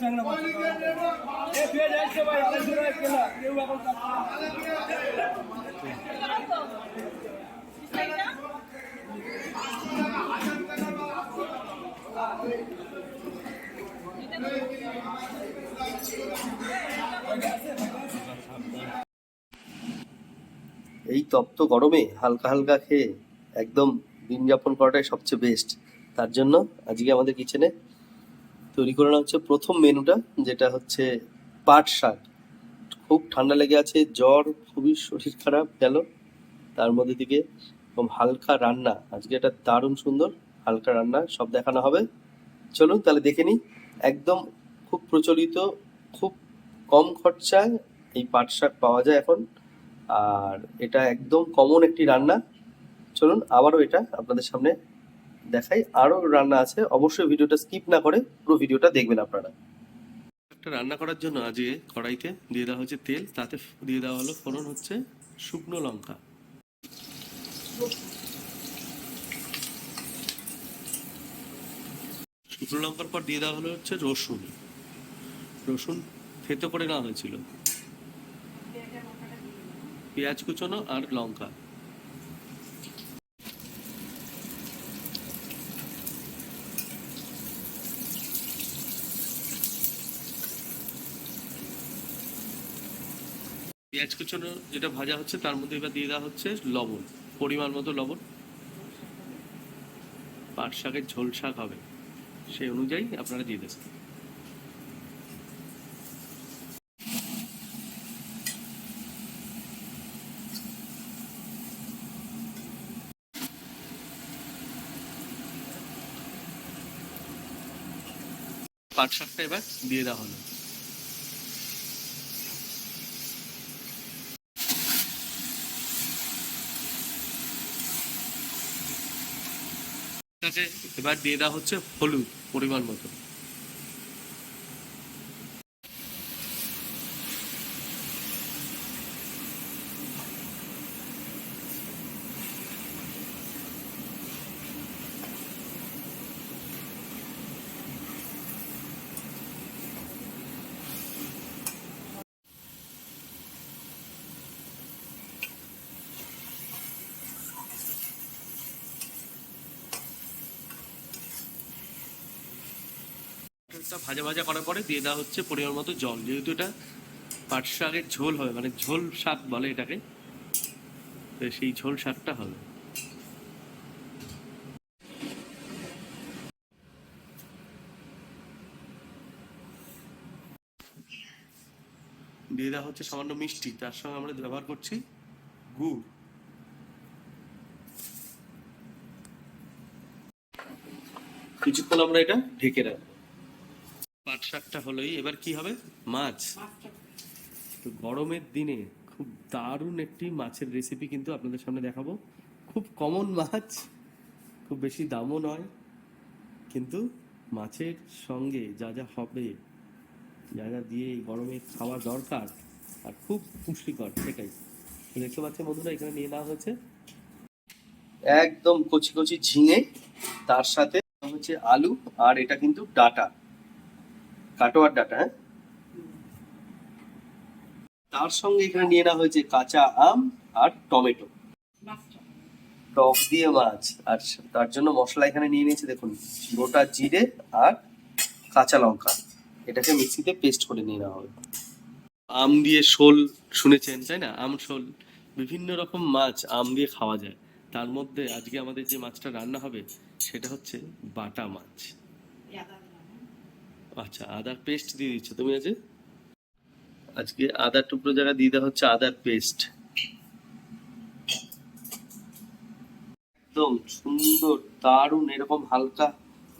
এই তপ্ত গরমে হালকা হালকা খেয়ে একদম দিন যাপন করাটাই সবচেয়ে বেস্ট তার জন্য আজকে আমাদের কিচেনে তৈরি করে হচ্ছে। প্রথম মেনুটা, যেটা হচ্ছে পাট শাক। খুব ঠান্ডা লেগে আছে, জ্বর, খুবই শরীর খারাপ গেল। তার মধ্যে এরকম হালকা রান্না। আজকে এটা দারুণ সুন্দর, হালকা রান্না, সব দেখানো হবে। চলুন তাহলে দেখে নিই। একদম খুব প্রচলিত, খুব কম খরচায় এই পাট শাক পাওয়া যায় এখন। আর এটা একদম কমন একটি রান্না। চলুন আবারও এটা আপনাদের সামনে দেখাই আরও রান্না আছে। অবশ্যই ভিডিওটা স্কিপ না করে পুরো ভিডিওটা দেখবেন আপনারা। একটা রান্না করার জন্য আজকে কড়াইতে দিয়ে দেওয়া হচ্ছে তেল, তাতে দিয়ে দেওয়া হলো ফোড়ন হচ্ছে শুকনো লঙ্কা। শুকনো লঙ্কার পর দিয়ে দেওয়া হলো হচ্ছে রসুন। রসুন থেতো করে নেওয়া হয়েছিল। পেঁয়াজ কুচোনো আর লঙ্কা। কুচোনো যেটা ভাজা হচ্ছে তার মধ্যে এবার দিয়ে দেওয়া হচ্ছে লবণ, পরিমাণ মতো লবণ। পাট শাকের ঝোল শাক হবে, সেই অনুযায়ী আপনারা দিয়ে দেবেন। পাট শাকটা এবার দিয়ে দেওয়া হলো। তাতে এবার দিয়ে দেওয়া হচ্ছে হলুদ পরিমাণ মতো। এটা ভাজা ভাজা করার পরে দিয়ে দেওয়া হচ্ছে পরিমাণ মতো জল। যেহেতু এটা পাট শাকের ঝোল হবে মানে ঝোল শাক বলে এটাকে, তো সেই ঝোল শাকটা হবে। দিয়ে দেওয়া হচ্ছে সামান্য মিষ্টি, তার সঙ্গে আমরা ব্যবহার করছি গুড়। কিছুক্ষণ আমরা এটা ঢেকে রাখব। শাকটা হলোই এবার কি হবে? মাছ। তো গরমের দিনে খুব দারুণ একটি মাছের রেসিপি কিন্তু আপনাদের সামনে দেখাবো। খুব কমন মাছ, খুব বেশি দামও নয়, কিন্তু মাছের সঙ্গে যা যা হবে, যা যা দিয়ে গরমে খাওয়া দরকার আর খুব পুষ্টিকর, সেটাই। দেখতে পাচ্ছেন বন্ধুরা, এখানে নিয়ে নেওয়া হয়েছে একদম কচি কচি ঝিঙে, তার সাথে হচ্ছে আলু, আর এটা কিন্তু ডাটা। কাটোয়ার ডাটা হ্যাঁ? তার সঙ্গে এখানে নিয়ে নেওয়া হয়েছে কাঁচা আম আর টমেটো। টক দিয়ে মাছ, আর তার জন্য মশলা এখানে নিয়ে নিয়েছে, দেখুন, গোটা জিরে আর কাঁচা লঙ্কা। এটাকে মিক্সিতে পেস্ট করে নিয়ে নেওয়া হবে। আম দিয়ে শোল শুনেছেন, তাই না? আম শোল, বিভিন্ন রকম মাছ আম দিয়ে খাওয়া যায়। তার মধ্যে আজকে আমাদের যে মাছটা রান্না হবে, সেটা হচ্ছে বাটা মাছ। আচ্ছা আদার পেস্ট দিয়ে দিচ্ছ। তুমি আজকে? আজকে আদার টুকরো জায়গা দিয়ে দেওয়া হচ্ছে, আদার পেস্ট একদম সুন্দর, দারুণ, এরকম হালকা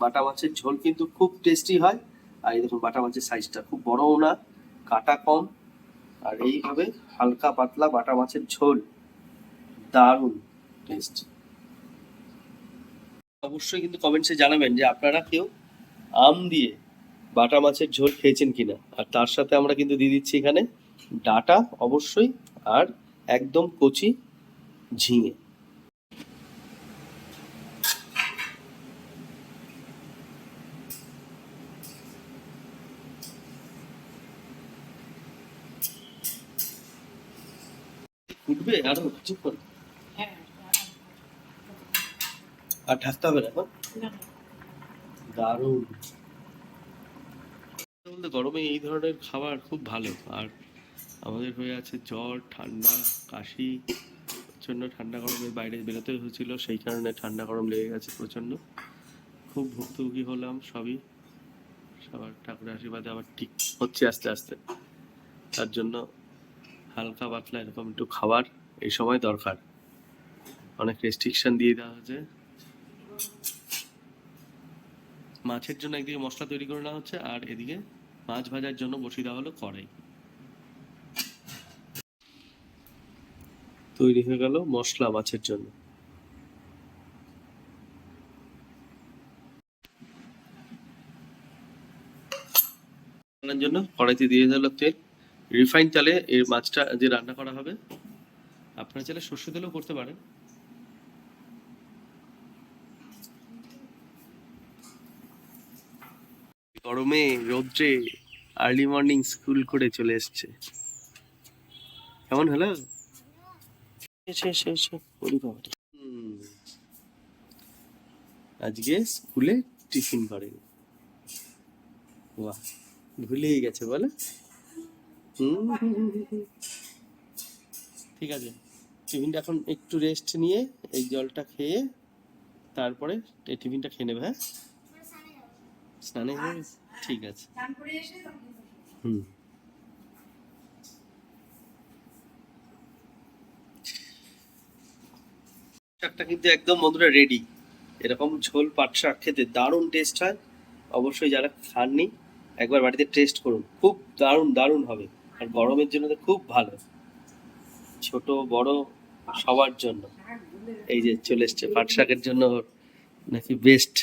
বাটা মাছের ঝোল কিন্তু খুব টেস্টি হয়। আর এই দেখুন, বাটা মাছের সাইজটা খুব বড়ও না, কাটা কম। আর এইভাবে হালকা পাতলা বাটা মাছের ঝোল, দারুণ টেস্ট অবশ্যই কিন্তু কমেন্টসে জানাবেন যে আপনারা কেউ আম দিয়ে বাটা মাছের ঝোল খেয়েছেন কিনা? আর তার সাথে আমরা কিন্তু দিয়ে দিচ্ছি এখানে ডাটা অবশ্যই আর একদম কচি ঝিঙে। ফুটবে? আরও কিছুক্ষণ আর ঢাকতে হবে না। দারুণ। বলতে গরমে এই ধরনের খাবার খুব ভালো। আর আমাদের হয়ে আছে জ্বর, ঠান্ডা, কাশি, প্রচণ্ড ঠান্ডা গরমে বাইরে বেরোতে হয়েছিল, সেই কারণে ঠান্ডা গরম লেগে গেছে প্রচণ্ড। খুব ভুক্তভোগী হলাম সবই। সবার ঠাকুরের আশীর্বাদে আবার ঠিক হচ্ছে আস্তে আস্তে। তার জন্য হালকা পাতলা এরকম একটু খাবার এই সময় দরকার। অনেক রেস্ট্রিকশন দিয়ে দেওয়া হয়েছে। মাছের জন্য একদিকে মশলা তৈরি করে নেওয়া হচ্ছে আর এদিকে মাছ ভাজার জন্য বসিয়ে দেওয়া হলো কড়াই। তৈরি হয়ে গেল মশলা মাছের জন্য। জন্য কড়াইতে দিয়ে দিল তেল। রিফাইন চালে এর মাছটা যে রান্না করা হবে, আপনারা চাইলে সর্ষে তেলেও করতে পারেন। গরমে রোদ্রে আর্লি মর্নিং স্কুল করে চলে এসছে। কেমন হলো। আজকে স্কুলে টিফিন করেন বাহ ভুলেই গেছে বলে। ঠিক আছে। টিফিনটা এখন একটু রেস্ট নিয়ে এই জলটা খেয়ে তারপরে এই টিফিনটা খেয়ে নেবে হ্যাঁ? স্নানে যাবে? ঠিক আছে। হুম। শাকটা কিন্তু একদম বন্ধুরা রেডি এরকম ঝোল পাট শাক খেতে দারুণ টেস্ট হয়। অবশ্যই যারা খাননি একবার বাড়িতে টেস্ট করুন। খুব দারুণ দারুণ হবে। আর গরমের জন্য তো খুব ভালো। ছোট বড় সবার জন্য। এই যে চলে এসছে পাট শাকের জন্য নাকি বেস্ট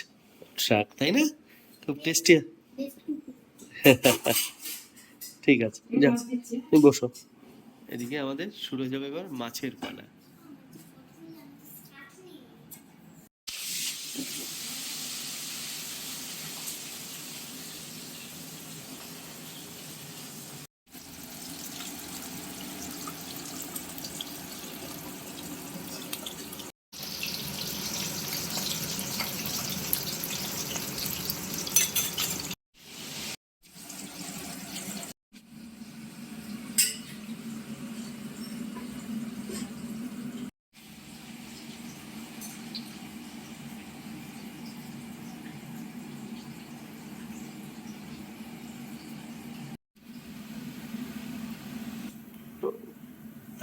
শাক তাই না? খুব টেস্টি ঠিক আছে যা তুমি বসো। এদিকে আমাদের শুরু যাবে এবার মাছের পালা।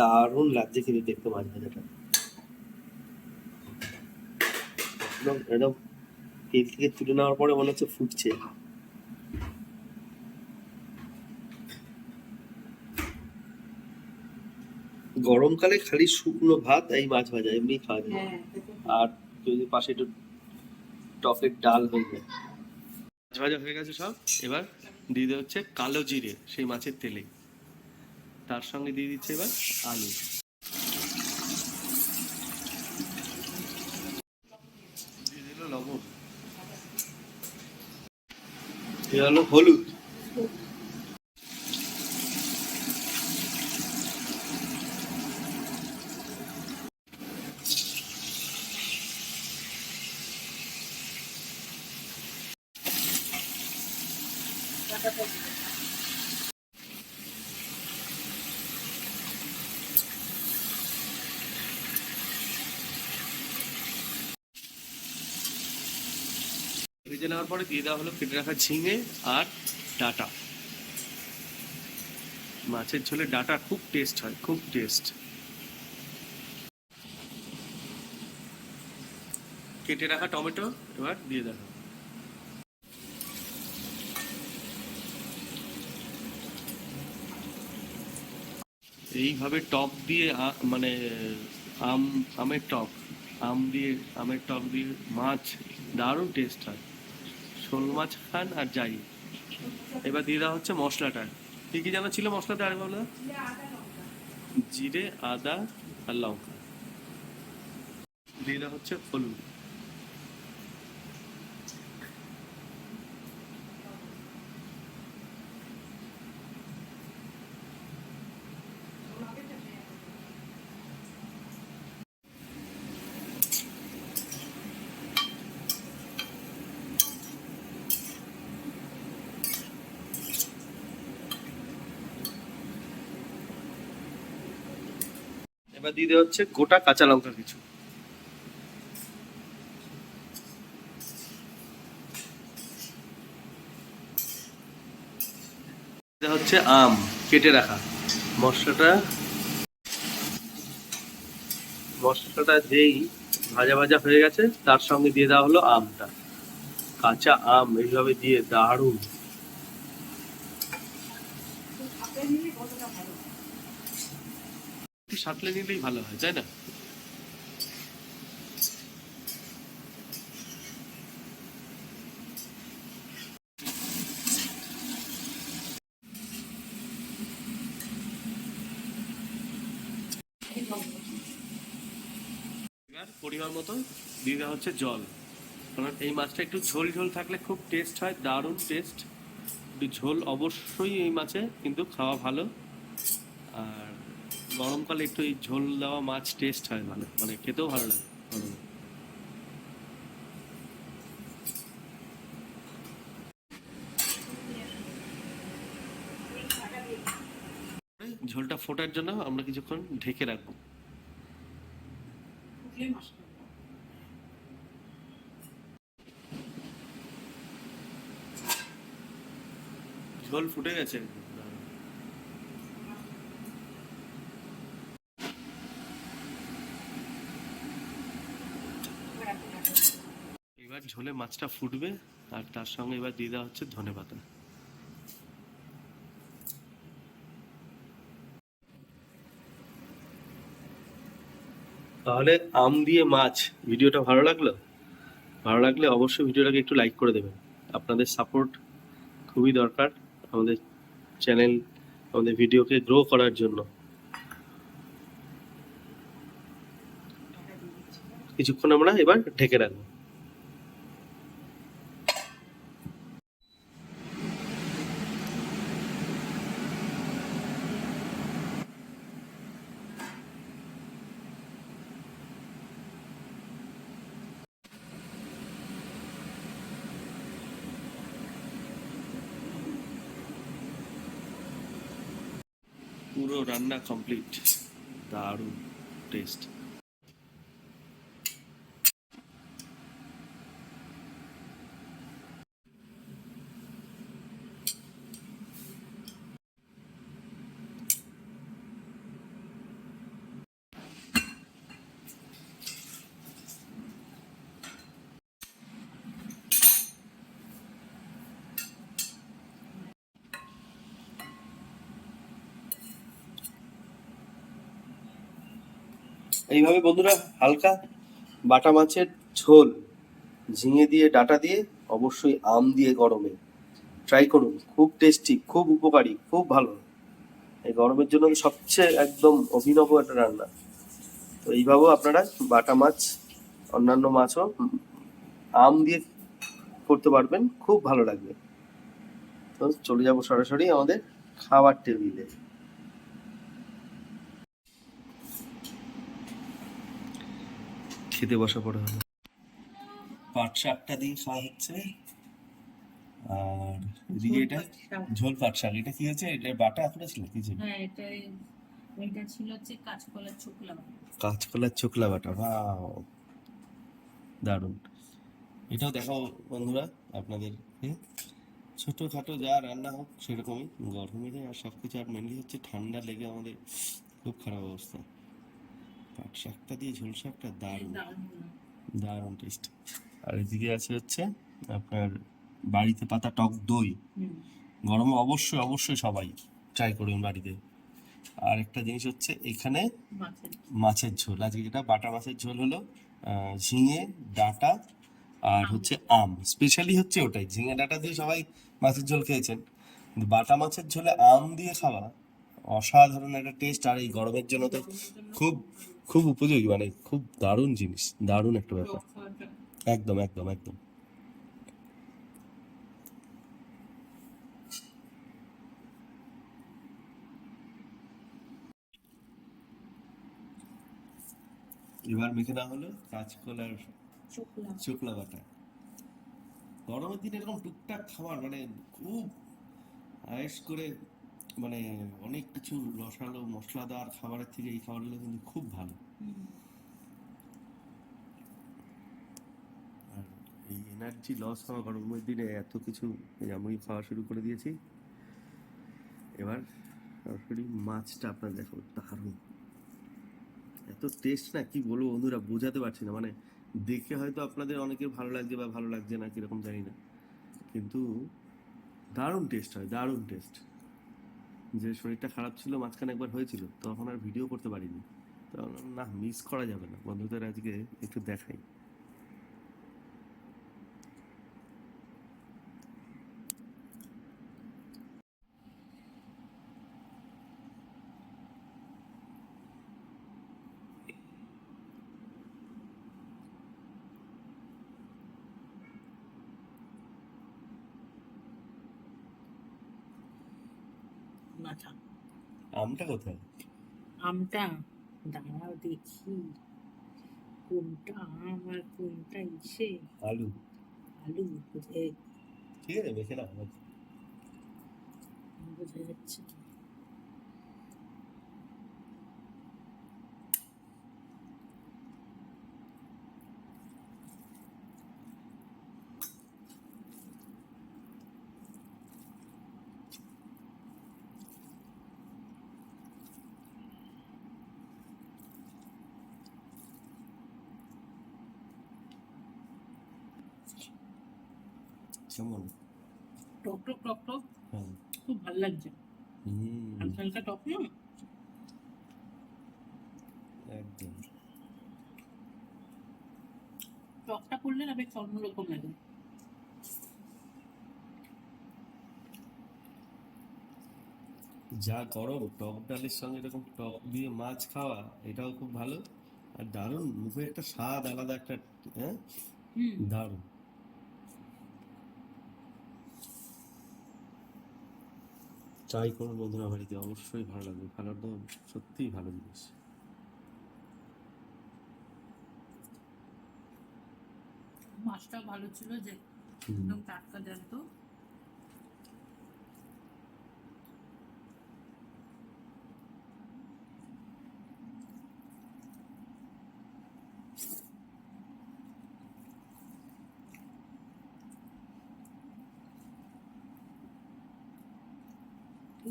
দারুণ লাগছে কিন্তু দেখতে মাছ ভাজাটা একদম একদম। তেল থেকে তুলে নেওয়ার পরে মনে হচ্ছে ফুটছে। গরমকালে খালি শুকনো ভাত এই মাছ ভাজা এমনি খাওয়া যায়। আর যদি পাশে একটু টকের ডাল হয়ে যায়। মাছ ভাজা হয়ে গেছে সব। এবার দিয়ে দেওয়া হচ্ছে কালো জিরে সেই মাছের তেলে। তার সঙ্গে দিয়ে দিচ্ছে এবার আলু। দিয়ে দিল লবণ। দিয়ে হলো হলুদ। ভেজে নেওয়ার পরে দিয়ে দেওয়া হলো কেটে রাখা ঝিঙে আর ডাটা। মাছের ঝোলে ডাটা খুব টেস্ট হয়, খুব টেস্ট কেটে রাখা টমেটো এবার দিয়ে দেওয়া। এইভাবে টক দিয়ে মানে আম, আমের টক, আম দিয়ে, আমের টক দিয়ে মাছ দারুণ টেস্ট হয়। শোল মাছ খান আর যাই এবার দিয়ে দেওয়া হচ্ছে মশলাটা কি কি জানা ছিল মশলাটা আর বলো? জিরে, আদা আর লঙ্কা। দিয়ে দেওয়া হচ্ছে হলুদ। এবার দিয়ে দেওয়া হচ্ছে গোটা কাঁচা লঙ্কা কিছু। হচ্ছে আম, কেটে রাখা। মশলাটা মশলাটা যেই ভাজা ভাজা হয়ে গেছে, তার সঙ্গে দিয়ে দেওয়া হলো আমটা। কাঁচা আম, এইভাবে দিয়ে দারুণ। সাঁতলে নিলেই ভালো হয়, তাই না? পরিমাণ মতো দিয়ে হচ্ছে জল। কারণ এই মাছটা একটু ঝোল ঝোল থাকলে খুব টেস্ট হয়, দারুণ টেস্ট একটু ঝোল অবশ্যই এই মাছে কিন্তু খাওয়া ভালো। গরমকালে একটু এই ঝোল দেওয়া মাছ টেস্ট হয় ভালো মানে খেতেও ভালো লাগে। ঝোলটা ফোটার জন্য আমরা কিছুক্ষণ ঢেকে রাখব। ঝোল ফুটে গেছে এবার ঝোলে মাছটা ফুটবে আর তার সঙ্গে এবার দিয়ে দেওয়া হচ্ছে ধনে পাতা। তাহলে আম দিয়ে মাছ, ভিডিওটা ভালো লাগল? ভালো লাগলে অবশ্যই ভিডিওটাকে একটু লাইক করে দেবেন। আপনাদের সাপোর্ট খুবই দরকার আমাদের চ্যানেল আমাদের ভিডিওকে গ্রো করার জন্য। কিছুক্ষণ আমরা এবার ঢেকে রাখব। রান্না কমপ্লিট দারুণ টেস্ট এইভাবে বন্ধুরা হালকা বাটা মাছের ঝোল ঝিঙে দিয়ে, ডাটা দিয়ে, অবশ্যই আম দিয়ে গরমে। ট্রাই করুন, খুব টেস্টি খুব উপকারী, খুব ভালো। এই গরমের জন্য সবচেয়ে একদম অভিনব একটা রান্না। তো এইভাবেও আপনারা বাটা মাছ, অন্যান্য মাছও আম দিয়ে করতে পারবেন, খুব ভালো লাগবে। তো চলে যাব সরাসরি আমাদের খাবার টেবিলে খেতে বসা পড়ে হবে পাট শাকটা দিয়ে খাওয়া হচ্ছে। আর এদিকে এটা ঝোল পাট শাক। এটা কি হচ্ছে এটা বাটা আপনার ছিল কি ছিল? হ্যাঁ এটা এটা ছিল হচ্ছে কাঁচকলার চোখলা কাঁচকলার চোখলা বাটা বাও দারুণ। এটাও দেখাও বন্ধুরা আপনাদের। ছোটোখাটো যা রান্না হোক সেরকমই। গরমে আর সব কিছু আর মেনলি হচ্ছে ঠান্ডা লেগে আমাদের খুব খারাপ অবস্থা। পাট শাকটা দিয়ে ঝোল শাকটা দারুণ। দারুণ টেস্ট আর এদিকে আছে হচ্ছে আপনার বাড়িতে পাতা টক দই। গরমে অবশ্যই অবশ্যই সবাই ট্রাই করবেন বাড়িতে। আর একটা জিনিস হচ্ছে এখানে মাছের ঝোল। আজকে যেটা বাটা মাছের ঝোল হলো ঝিঙে ডাটা আর হচ্ছে আম। স্পেশালি হচ্ছে ওটাই। ঝিঙে ডাটা দিয়ে সবাই মাছের ঝোল খেয়েছেন। কিন্তু বাটা মাছের ঝোলে আম দিয়ে খাওয়া অসাধারণ একটা টেস্ট আর এই গরমের জন্য তো খুব খুব উপযোগী মানে খুব দারুণ জিনিস দারুণ একটা ব্যাপার। একদম একদম একদম। এবার মেখে দেওয়া হলো কাঁচকলার শুকনো বাটা। গরমের দিনে এরকম টুকটাক খাবার মানে খুব আয়েস করে মানে অনেক কিছু রসালো, মশলাদার খাবারের থেকে এই খাবারগুলো কিন্তু খুব ভালো। আর এই এনার্জি লস হওয়া গরমের দিনে এত কিছু আমি খাওয়া শুরু করে দিয়েছি। এবার সরাসরি মাছটা আপনার দেখো দারুণ। এত টেস্ট না, কি বলব বন্ধুরা, বোঝাতে পারছি না। মানে দেখে হয়তো আপনাদের অনেকের ভালো লাগছে বা ভালো লাগছে না, কীরকম জানি না। কিন্তু দারুণ টেস্ট হয়, দারুণ টেস্ট যে শরীরটা খারাপ ছিল, মাঝখানে একবার হয়েছিল, তখন আর ভিডিও করতে পারিনি। তখন না মিস করা যাবে না। বন্ধুদের আজকে একটু দেখাই। মাথা আমটা কোথায়? আমটা দাঁড়াও দেখি। কোনটা আম আর কোনটা ইসে? আলু। আলু বোঝে ঠিক আছে মেখে না বোঝা যাচ্ছে কেমন টক টক টক টক খুব ভালো লাগছে। হুম। হালকা হালকা টক না একদম। টকটা করলে না বেশ অন্যরকম লাগে। যা গরম টক ডালের সঙ্গে এরকম টক দিয়ে মাছ খাওয়া এটাও খুব ভালো। আর দারুণ মুখে একটা স্বাদ আলাদা একটা হ্যাঁ? দারুণ। ট্রাই করুন বন্ধুরা বাড়িতে অবশ্যই ভালো লাগবে। ভালো তো সত্যিই ভালো জিনিস। মাছটা ভালো ছিল যে একদম টাটকা জ্যান্ত।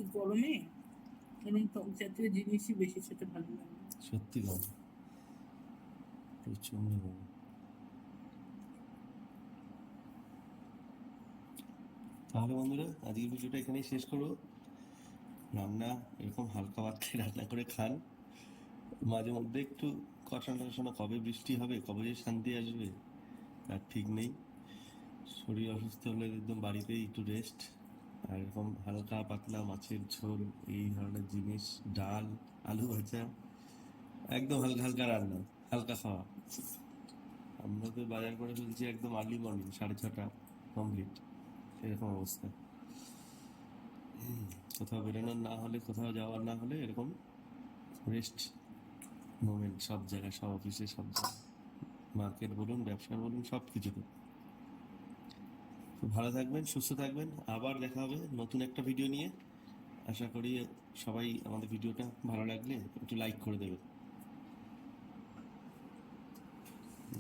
এই গরমে এরকম টক জাতীয় জিনিসই বেশি খেতে ভালো লাগে। সত্যি ভালো প্রচণ্ড ভালো তাহলে বন্ধুরা, আজকের ভিডিওটা এখানেই শেষ করব। রান্না এরকম হালকা খেয়ে রান্না করে খান। মাঝে মধ্যে একটু কষানো টষানো কবে বৃষ্টি হবে, কবে যে শান্তি আসবে, তার ঠিক নেই। শরীর অসুস্থ হলে একদম বাড়িতেই একটু রেস্ট এরকম হালকা, পাতলা মাছের ঝোল, এই ধরনের জিনিস, ডাল, আলু ভাজা, একদম হালকা হালকা রান্না, হালকা খাওয়া। আমরা তো বাজার করে ফেলছি একদম আর্লি মর্নিং সাড়ে ছটা কমপ্লিট এরকম অবস্থা। কোথাও বেরোনোর না হলে, কোথাও যাওয়ার না হলে এরকম রেস্ট মোমেন্ট সব জায়গায়, সব অফিসে সব জায়গায়। মার্কেট বলুন, ব্যবসা বলুন সব কিছুতে ভালো থাকবেন, সুস্থ থাকবেন। আবার দেখা হবে নতুন একটা ভিডিও নিয়ে। আশা করি সবাই আমাদের ভিডিওটা ভালো লাগলে একটু লাইক করে দেবে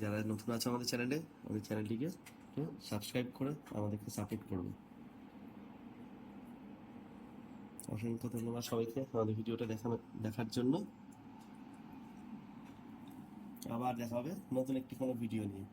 যারা নতুন আছে আমাদের চ্যানেলে আমাদের চ্যানেলটিকে সাবস্ক্রাইব করে আমাদেরকে সাপোর্ট করবে। অসংখ্য ধন্যবাদ সবাইকে আমাদের ভিডিওটা দেখানো, দেখার জন্য। আবার দেখা হবে নতুন একটি কোনো ভিডিও নিয়ে।